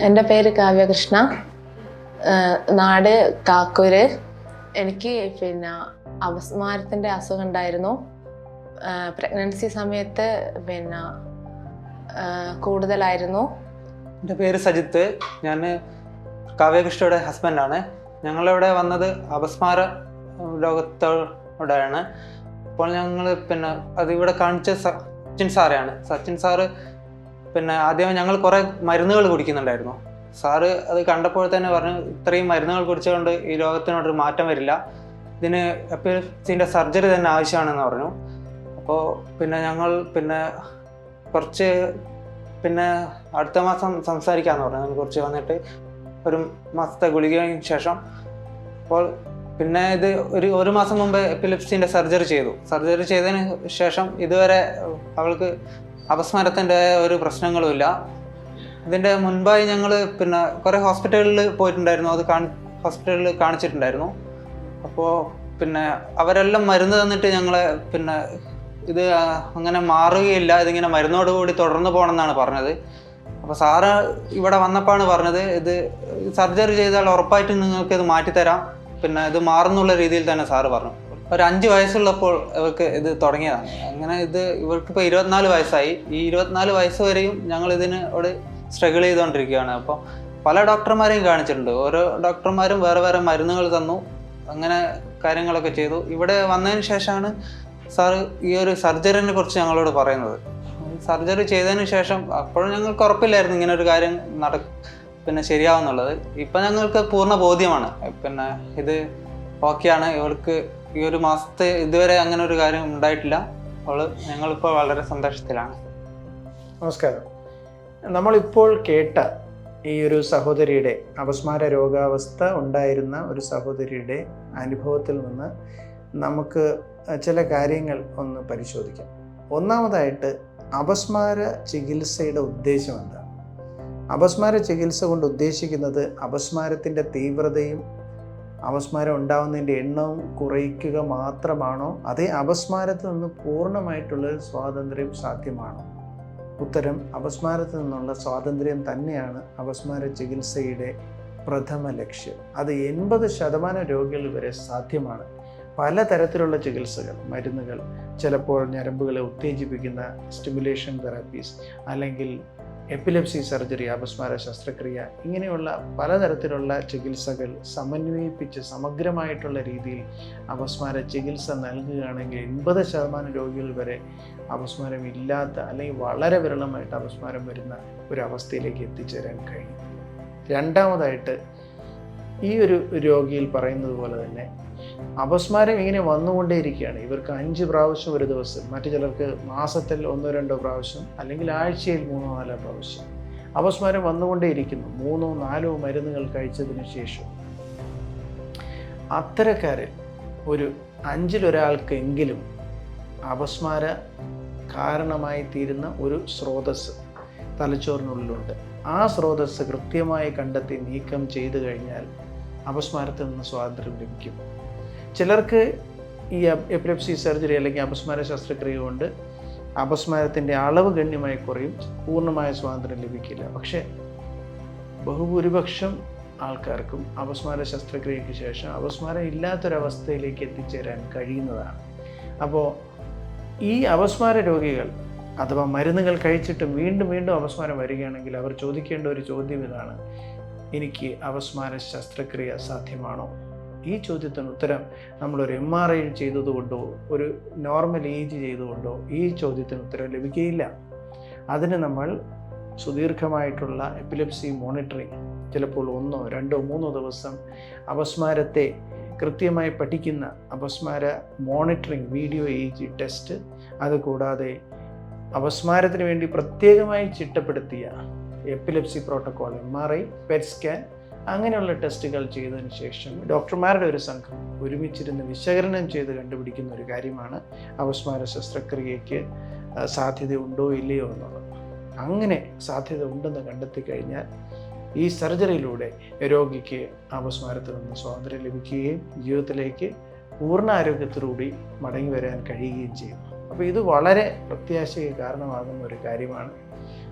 എന്റെ പേര് കാവ്യകൃഷ്ണ നാട് കാക്കൂര്. എനിക്ക് പിന്നെ അപസ്മാരത്തിന്റെ അസുഖം ഉണ്ടായിരുന്നു. പ്രഗ്നൻസി സമയത്ത് പിന്നെ കൂടുതലായിരുന്നു. എന്റെ പേര് സജിത്ത്. ഞാൻ കാവ്യകൃഷ്ണയുടെ ഹസ്ബൻഡാണ്. ഞങ്ങളിവിടെ വന്നത് അപസ്മാര ലോകത്തോടെയാണ്. അപ്പോൾ ഞങ്ങൾ പിന്നെ അത് ഇവിടെ കാണിച്ച സച്ചിൻ സാറാണ് സച്ചിൻ സാറ് പിന്നെ ആദ്യം ഞങ്ങൾ കുറേ മരുന്നുകൾ കുടിക്കുന്നുണ്ടായിരുന്നു. സാറ് അത് കണ്ടപ്പോൾ തന്നെ പറഞ്ഞു ഇത്രയും മരുന്നുകൾ കുടിച്ചുകൊണ്ട് ഈ രോഗത്തിനോടൊരു മാറ്റം വരില്ല. ഇതിന് എപ്പിന്റെ സർജറി തന്നെ ആവശ്യമാണെന്ന് പറഞ്ഞു. അപ്പോൾ പിന്നെ ഞങ്ങൾ പിന്നെ കുറച്ച് പിന്നെ അടുത്ത മാസം സംസാരിക്കാമെന്ന് പറഞ്ഞു. കുറച്ച് വന്നിട്ട് ഒരു മാസത്തെ ഗുളികയ്ക്ക് ശേഷം അപ്പോൾ പിന്നെ ഇത് ഒരു ഒരു മാസം മുമ്പ് എപ്പിലിപ്സിന്റെ സർജറി ചെയ്തു. സർജറി ചെയ്തതിന് ശേഷം ഇതുവരെ അവൾക്ക് അപസ്മരത്തിന്റെ ഒരു പ്രശ്നങ്ങളുമില്ല ഇതിന്റെ മുൻപായി ഞങ്ങൾ പിന്നെ കുറേ ഹോസ്പിറ്റലിൽ പോയിട്ടുണ്ടായിരുന്നു. അത് കാണി ഹോസ്പിറ്റലിൽ കാണിച്ചിട്ടുണ്ടായിരുന്നു. അപ്പോൾ പിന്നെ അവരെല്ലാം മരുന്ന് തന്നിട്ട് ഞങ്ങളെ പിന്നെ ഇത് അങ്ങനെ മാറുകയില്ല. ഇതിങ്ങനെ മരുന്നോട് കൂടി തുടർന്ന് പോകണമെന്നാണ് പറഞ്ഞത്. അപ്പോൾ സാറ് ഇവിടെ വന്നപ്പോഴാണ് പറഞ്ഞത് ഇത് സർജറി ചെയ്താൽ ഉറപ്പായിട്ടും നിങ്ങൾക്ക് ഇത് മാറ്റിത്തരാം. പിന്നെ ഇത് മാറുന്നുള്ള രീതിയിൽ തന്നെ സാറ് പറഞ്ഞു. ഒരു അഞ്ച് വയസ്സുള്ളപ്പോൾ ഇവർക്ക് ഇത് തുടങ്ങിയതാണ്. അങ്ങനെ ഇത് ഇവർക്ക് ഇപ്പോൾ ഇരുപത്തിനാല് വയസ്സായി. ഈ ഇരുപത്തിനാല് വയസ്സ് വരെയും ഞങ്ങൾ ഇതിനോട് സ്ട്രഗിൾ ചെയ്തുകൊണ്ടിരിക്കുകയാണ്. അപ്പോൾ പല ഡോക്ടർമാരെയും കാണിച്ചിട്ടുണ്ട്. ഓരോ ഡോക്ടർമാരും വേറെ വേറെ മരുന്നുകൾ തന്നു. അങ്ങനെ കാര്യങ്ങളൊക്കെ ചെയ്തു. ഇവിടെ വന്നതിന് ശേഷമാണ് സാറ് ഈ ഒരു സർജറിനെ കുറിച്ച് ഞങ്ങളോട് പറയുന്നത്. സർജറി ചെയ്തതിന് ശേഷം അപ്പോഴും ഞങ്ങൾക്ക് ഉറപ്പില്ലായിരുന്നു ഇങ്ങനെ ഒരു കാര്യം നട പിന്നെ ശരിയാവുന്നുള്ളത്. ഇപ്പം ഞങ്ങൾക്ക് പൂർണ ബോധ്യമാണ്. പിന്നെ ഇത് ഓക്കെയാണ്. ഇവൾക്ക് ഈ ഒരു മാസത്തെ ഇതുവരെ അങ്ങനെ ഒരു കാര്യം ഉണ്ടായിട്ടില്ല. അവൾ ഞങ്ങളിപ്പോൾ വളരെ സന്തോഷത്തിലാണ്. നമസ്കാരം. നമ്മളിപ്പോൾ കേട്ട ഈ ഒരു സഹോദരിയുടെ അപസ്മാര രോഗാവസ്ഥ ഉണ്ടായിരുന്ന ഒരു സഹോദരിയുടെ അനുഭവത്തിൽ നിന്ന് നമുക്ക് ചില കാര്യങ്ങൾ ഒന്ന് പരിശോധിക്കാം. ഒന്നാമതായിട്ട് അപസ്മാര ചികിത്സയുടെ ഉദ്ദേശം എന്താണ്? അപസ്മാര ചികിത്സ കൊണ്ട് ഉദ്ദേശിക്കുന്നത് അപസ്മാരത്തിന്റെ തീവ്രതയും അപസ്മാരം ഉണ്ടാവുന്നതിന്റെ എണ്ണവും കുറയ്ക്കുക മാത്രമാണോ? അതേ അപസ്മാരത്തിൽ നിന്ന് പൂർണമായിട്ടുള്ള സ്വാതന്ത്ര്യം സാധ്യമാണോ? ഉത്തരം അപസ്മാരത്തിൽ നിന്നുള്ള സ്വാതന്ത്ര്യം തന്നെയാണ് അപസ്മാര ചികിത്സയുടെ പ്രഥമ ലക്ഷ്യം. അത് എൺപത് ശതമാനം രോഗികൾ വരെ സാധ്യമാണ്. പലതരത്തിലുള്ള ചികിത്സകൾ മരുന്നുകൾ ചിലപ്പോൾ ഞരമ്പുകളെ ഉത്തേജിപ്പിക്കുന്ന സ്റ്റിമുലേഷൻ തെറാപ്പീസ് അല്ലെങ്കിൽ എപ്പിലെപ്സി സർജറി അപസ്മാര ശസ്ത്രക്രിയ ഇങ്ങനെയുള്ള പലതരത്തിലുള്ള ചികിത്സകൾ സമന്വയിപ്പിച്ച് സമഗ്രമായിട്ടുള്ള രീതിയിൽ അപസ്മാര ചികിത്സ നൽകുകയാണെങ്കിൽ എൺപത് ശതമാനം രോഗികൾ വരെ അപസ്മാരം ഇല്ലാത്ത അല്ലെങ്കിൽ വളരെ വിരളമായിട്ട് അപസ്മാരം വരുന്ന ഒരു അവസ്ഥയിലേക്ക് എത്തിച്ചേരാൻ കഴിയും. രണ്ടാമതായിട്ട് ഈ ഒരു രോഗിയിൽ പറയുന്നത് പോലെ തന്നെ അപസ്മാരം ഇങ്ങനെ വന്നുകൊണ്ടേയിരിക്കുകയാണ്. ഇവർക്ക് അഞ്ച് പ്രാവശ്യം ഒരു ദിവസം മറ്റു ചിലർക്ക് മാസത്തിൽ ഒന്നോ രണ്ടോ പ്രാവശ്യം അല്ലെങ്കിൽ ആഴ്ചയിൽ മൂന്നോ നാലോ പ്രാവശ്യം അപസ്മാരം വന്നുകൊണ്ടേയിരിക്കുന്നു. മൂന്നോ നാലോ മരുന്നുകൾ കഴിച്ചതിന് ശേഷം. അത്തരക്കാരിൽ ഒരു അഞ്ചിലൊരാൾക്കെങ്കിലും അപസ്മാര കാരണമായി തീരുന്ന ഒരു സ്രോതസ് തലച്ചോറിനുള്ളിലുണ്ട്. ആ സ്രോതസ് കൃത്യമായി കണ്ടെത്തി നീക്കം ചെയ്തു കഴിഞ്ഞാൽ അപസ്മാരത്തിൽ നിന്ന് സ്വാതന്ത്ര്യം ലഭിക്കും. ചിലർക്ക് ഈ എപ്പിലെപ്സി സർജറി അല്ലെങ്കിൽ അപസ്മാര ശസ്ത്രക്രിയ കൊണ്ട് അപസ്മാരത്തിന്റെ അളവ് ഗണ്യമായി കുറയും. പൂർണമായ സ്വാതന്ത്ര്യം ലഭിക്കില്ല. പക്ഷേ ബഹുഭൂരിപക്ഷം ആൾക്കാർക്കും അപസ്മാര ശസ്ത്രക്രിയയ്ക്ക് ശേഷം അപസ്മാരം ഇല്ലാത്തൊരവസ്ഥയിലേക്ക് എത്തിച്ചേരാൻ കഴിയുന്നതാണ്. അപ്പോൾ ഈ അപസ്മാര രോഗികൾ അഥവാ മരുന്നുകൾ കഴിച്ചിട്ട് വീണ്ടും വീണ്ടും അപസ്മാരം വരികയാണെങ്കിൽ അവർ ചോദിക്കേണ്ട ഒരു ചോദ്യം ഇതാണ്. എനിക്ക് അപസ്മാര ശസ്ത്രക്രിയ സാധ്യമാണോ? ഈ ചോദ്യത്തിന് ഉത്തരം നമ്മളൊരു എം ആർ ഐ ചെയ്തതുകൊണ്ടോ ഒരു നോർമൽ ഏജ് ചെയ്തുകൊണ്ടോ ഈ ചോദ്യത്തിന് ഉത്തരം ലഭിക്കുകയില്ല. അതിന് നമ്മൾ സുദീർഘമായിട്ടുള്ള എപ്പിലെപ്സി മോണിറ്ററിങ് ചിലപ്പോൾ ഒന്നോ രണ്ടോ മൂന്നോ ദിവസം അപസ്മാരത്തെ കൃത്യമായി പഠിക്കുന്ന അപസ്മാര മോണിറ്ററിങ് വീഡിയോ ഏജ് ടെസ്റ്റ് അതുകൂടാതെ അപസ്മാരത്തിന് വേണ്ടി പ്രത്യേകമായി ചിട്ടപ്പെടുത്തിയ epilepsy protocol M R I PET scan അങ്ങനെയുള്ള ടെസ്റ്റുകൾ ചെയ്തതിന് ശേഷം ഡോക്ടർമാരുടെ ഒരു സംഘം ഒരുമിച്ചിരുന്ന് വിശകലനം ചെയ്ത് കണ്ടുപിടിക്കുന്ന ഒരു കാര്യമാണ് അപസ്മാര ശസ്ത്രക്രിയയ്ക്ക് സാധ്യത ഉണ്ടോ ഇല്ലയോ എന്നുള്ളത്. അങ്ങനെ സാധ്യത ഉണ്ടെന്ന് കണ്ടെത്തി കഴിഞ്ഞാൽ ഈ സർജറിയിലൂടെ രോഗിക്ക് അപസ്മാരത്തിൽ നിന്ന് സ്വാതന്ത്ര്യം ലഭിക്കുകയും ജീവിതത്തിലേക്ക് പൂർണ ആരോഗ്യത്തോടുകൂടി മടങ്ങി വരാൻ കഴിയുകയും ചെയ്യും. അപ്പോൾ ഇത് വളരെ പ്രത്യാശയ്ക്ക് കാരണമാകുന്ന ഒരു കാര്യമാണ്.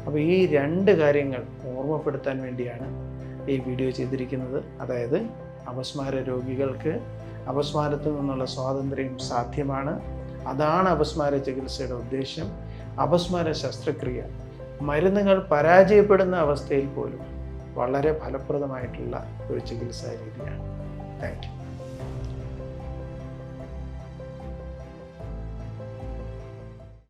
അപ്പോൾ ഈ രണ്ട് കാര്യങ്ങൾ ഓർമ്മപ്പെടുത്താൻ വേണ്ടിയാണ് ഈ വീഡിയോ ചെയ്തിരിക്കുന്നത്. അതായത് അപസ്മാര രോഗികൾക്ക് അപസ്മാരത്തിൽ നിന്നുള്ള സ്വാതന്ത്ര്യം സാധ്യമാണ്. അതാണ് അപസ്മാര ചികിത്സയുടെ ഉദ്ദേശം. അപസ്മാര ശസ്ത്രക്രിയ. മരുന്നുകൾ പരാജയപ്പെടുന്ന അവസ്ഥയിൽ പോലും വളരെ ഫലപ്രദമായിട്ടുള്ള ഒരു ചികിത്സാ രീതിയാണ്. Thank you.